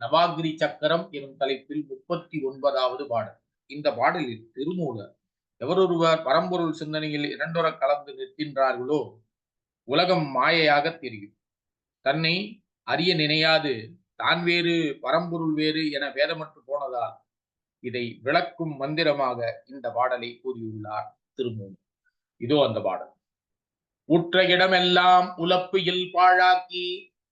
நவாகிரி சக்கரம் எனும் தலைப்பில் முப்பத்தி ஒன்பதாவது பாடல். இந்த பாடலில் திருமூலர் எவரொருவர் பரம்பொருள் சிந்தனையில் இரண்டொர கலந்து நிற்கின்றார்களோ உலகம் மாயையாக தெரியும். தன்னை அறிய நினையாது தான் வேறு பரம்பொருள் வேறு என வேதமற்று போனதால் இதை விளக்கும் மந்திரமாக இந்த பாடலை கூறியுள்ளார் திருமூலர். இதோ அந்த பாடல். உற்ற இடமெல்லாம் உலப்பியில் பாழாக்கி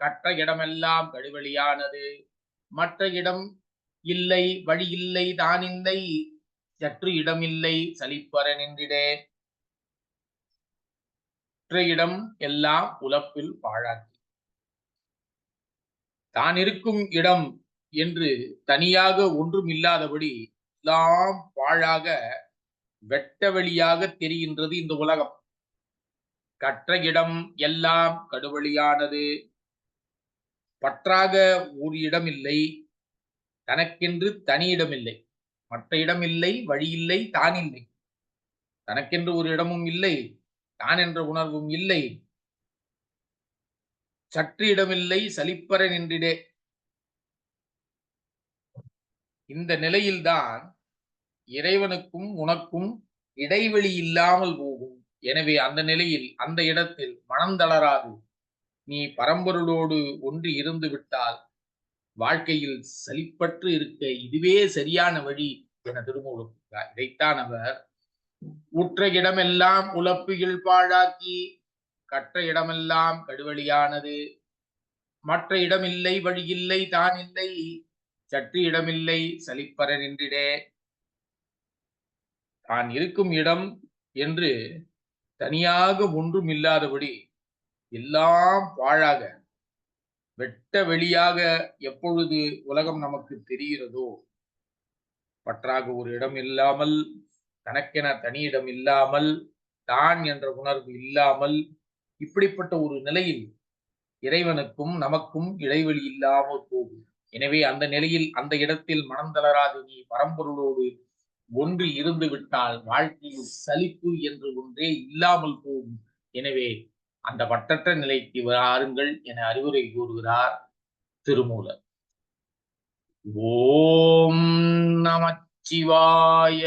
கற்ற இடமெல்லாம் கழிவழியானது மற்ற இடம் இல்லை வழி இல்லை தான் இல்லை. சற்று இடமில்லை சலிப்பற நின்றிடே. மற்ற இடம் எல்லாம் உலப்பில் பாழாக்கி தான் இருக்கும் இடம் என்று தனியாக ஒன்றும் இல்லாதபடி எல்லாம் பாழாக வெட்ட வெளியாக தெரிகின்றது இந்த உலகம். கற்ற இடம் எல்லாம் கடுவழியானது. பற்றாக ஒரு இடம் இல்லை தனக்கென்று தனி இடம் இல்லை. மற்ற இடம் இல்லை வழி இல்லை தான் இல்லை. தனக்கென்று ஒரு இடமும் இல்லை தான் என்ற உணர்வும் இல்லை. சற்று இடமில்லை சலிப்பற நின்றிடே. இந்த நிலையில்தான் இறைவனுக்கும் உனக்கும் இடைவெளி இல்லாமல் போகும். எனவே அந்த நிலையில் அந்த இடத்தில் மனம் தளராது. நீ பரம்பொருளோடு ஒன்று இருந்து விட்டால் வாழ்க்கையில் சலிப்பற்று இருக்க இதுவே சரியான வழி என திருமூலம் இதைத்தான் அவர் உற்ற இடமெல்லாம் உழப்பியில் பாழாக்கி கற்ற இடமெல்லாம் கடுவழியானது. மற்ற இடமில்லை வழியில்லை தான் இல்லை சற்று இடமில்லை சலிப்பற நின்றிடே. தான் இருக்கும் இடம் என்று தனியாக ஒன்றும் இல்லாதபடி எல்லாம் பாழாக வெட்ட வெளியாக எப்பொழுது உலகம் நமக்கு தெரிகிறதோ? பற்றாக ஒரு இடம் இல்லாமல் தனக்கென தனி இடம் இல்லாமல் தான் என்ற உணர்வு இல்லாமல் இப்படிப்பட்ட ஒரு நிலையில் இறைவனுக்கும் நமக்கும் இடைவெளி இல்லாமல் போகும் எனவே அந்த நிலையில் அந்த இடத்தில் மனம் தளராது. நீ பரம்பொருளோடு ஒன்று இருந்து விட்டால் வாழ்க்கையில் சலிப்பு என்று ஒன்றே இல்லாமல் போகும். எனவே அந்த வட்டற்ற நிலைக்கு வாருங்கள் என அறிவுரை கூறுகிறார் திருமூலர். ஓம் நமச்சிவாய